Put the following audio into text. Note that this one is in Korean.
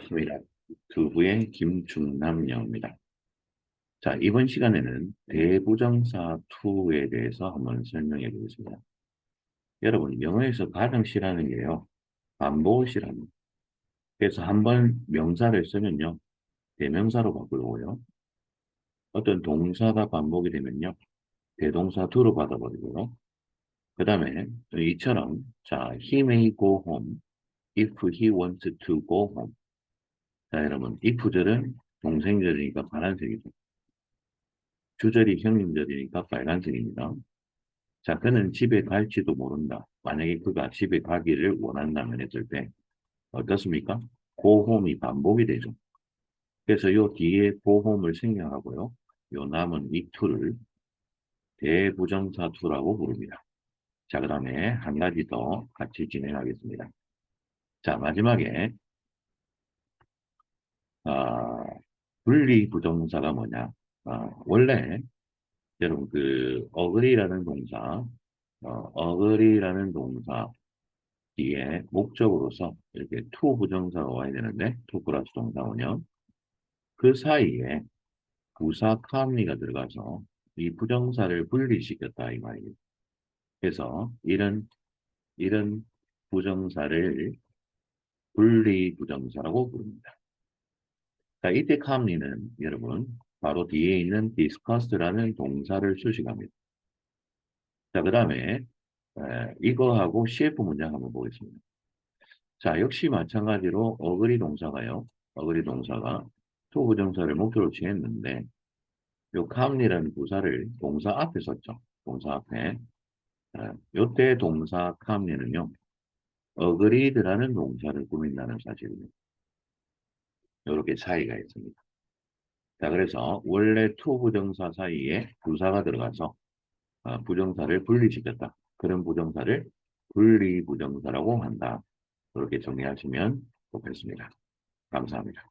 반갑습니다. 두부의 김중남 영입니다. 자, 이번 시간에는 대부정사 2에 대해서 한번 설명해 보겠습니다. 여러분, 영어에서 가장 싫어하는 게요. 싫어합니다. 그래서 한 번 명사를 쓰면요. 대명사로 바꾸고요. 어떤 동사가 반복이 되면요. 대동사 2로 받아버리고요. 그 다음에 이처럼 자, he may go home if he wants to go home. 자, 여러분, if절은 동생절이니까 파란색이죠. 주절이 형님절이니까 빨간색입니다. 자, 그는 집에 갈지도 모른다. 만약에 그가 집에 가기를 원한다면 했을 때 어떻습니까? 고홈이 반복이 되죠. 그래서 요 뒤에 고홈을 생략하고요. 요 남은 이 투를 대부정사 투라고 부릅니다. 자, 그 다음에 한 가지 더 같이 진행하겠습니다. 자, 마지막에 아, 분리 부정사가 뭐냐? 아, 원래 여러분 그 어그리라는 동사, 어, 그리라는 동사 뒤에 목적으로서 이렇게 투 부정사가 와야 되는데 투 플러스 동사 오면 그 사이에 부사 카미가 들어가서 이 부정사를 분리시켰다 이 말이에요. 그래서 이런 이런 부정사를 분리 부정사라고 부릅니다. 자, 이때 카미는 여러분 바로 뒤에 있는 discussed라는 동사를 수식합니다. 자, 그 다음에 이거하고 CF 문장 한번 보겠습니다. 자, 역시 마찬가지로 어그리 동사가요. 어그리 동사가 투 부정사를 목표로 취했는데 요 카미라는 부사를 동사 앞에 썼죠. 동사 앞에. 요때 동사 카미는요. 어그리드라는 동사를 꾸민다는 사실입니다. 이렇게 차이가 있습니다. 자, 그래서 원래 투 부정사 사이에 부사가 들어가서 어, 부정사를 분리시켰다. 그런 부정사를 분리 부정사라고 한다. 그렇게 정리하시면 좋겠습니다. 감사합니다.